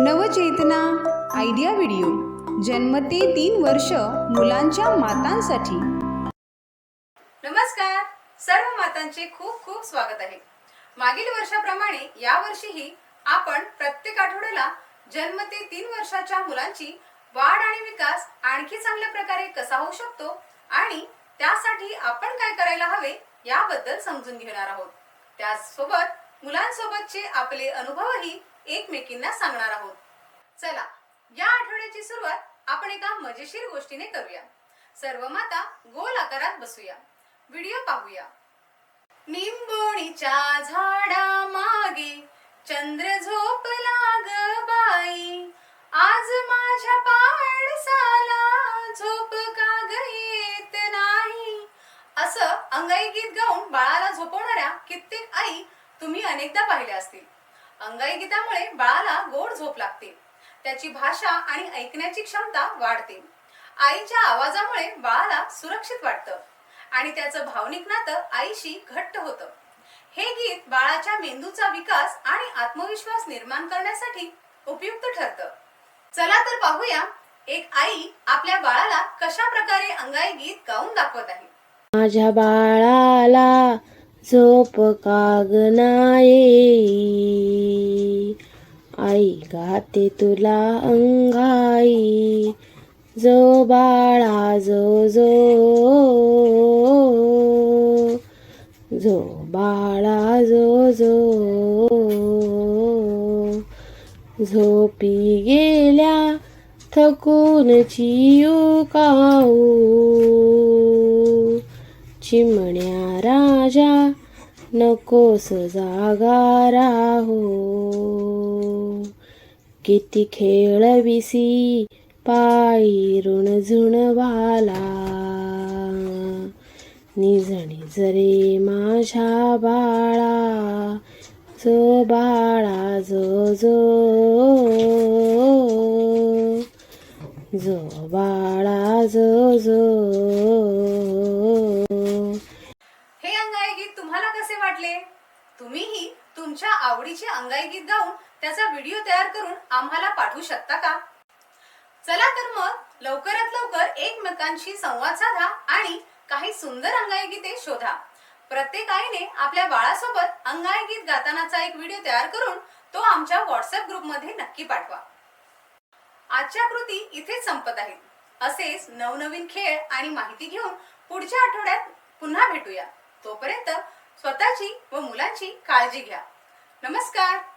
नवचेतना idea video. जन्म ते तीन वर्ष मुलांच्या मातांसाठी. नमस्कार. सर्व मातांचे खूप खूप स्वागत आहे. मागील वर्षाप्रमाणे या वर्षीही आपण प्रत्येक आठवड्याला जन्म ते तीन वर्षाच्या मुलांची वाढ आणि विकास आणखी चांगल्या प्रकारे कसा होऊ शकतो आणि त्यासाठी आपण काय करायला हवे याबद्दल समजून घेणार आहोत. त्यासोबत मुलांसोबतचे आपले अनुभवही एकमेकींना सांगणार आहोत. चला या आठवड्याची सुरुवात आपण एका मजेशीर गोष्टीने करूया. सर्व माता गोल आकारात बसूया. व्हिडिओ पाहूया. निंबोणीच्या झाडा मागे चंद्र झोप लाग बाई. आज माझ्या पाडसाला झोप का येत नाही? असं अंगाई गीत गाऊन बाळाला झोपवणाऱ्या कित्येक आई तुम्ही अनेकदा पाहिल्या असतील. अंगाई गीतामुळे बाळाला गोड झोप लागते. त्याची भाषा आणि ऐकण्याची क्षमता वाढते. आईच्या आवाजामुळे बाळाला सुरक्षित वाटतं आणि त्याचं भावनिक नातं आईशी घट्ट होतं. हे गीत बाळाच्या मेंदूचा विकास आणि आत्मविश्वास निर्माण करण्यासाठी उपयुक्त ठरतं. चला तर पाहूया एक आई आपल्या बाळाला कशा प्रकारे अंगाई गीत गाऊन दाखवत आहे. माझ्या बाळाला झोप काग नाही. आई गाते तुला अंगाई. जो बाळा जो जो. जो बाळा जो जो. झोपी गेल्या थकून चियू काऊ चिम नकोस जागा राहो. किती खेळविसी पायी ऋण झुणवाला. निजणी जरे माझ्या बाळा जो बाळा जो जो. जो बाळा जो जो हे अंगाई गीत तुम्हाला कसे वाटले? तुम्हीही तुमच्या आवडीचे अंगाई गीत गाऊन त्याचा व्हिडिओ तयार करून आम्हाला पाठवू शकता का? चला तर मग लवकरात लवकर एकमेकांशी संवाद साधा आणि काही सुंदर अंगाई गीते शोधा. प्रत्येक आईने आपल्या बाळासोबत अंगाई गीत गातानाचा एक व्हिडिओ तयार करून तो आमच्या व्हॉट्सअप ग्रुपमध्ये नक्की पाठवा. आजच्या कृती इथेच संपत आहेत असेच नवनवीन खेळ आणि माहिती घेऊन पुढच्या आठवड्यात पुन्हा भेटूया. तोपर्यंत स्वतःची व मुलांची काळजी घ्या. नमस्कार.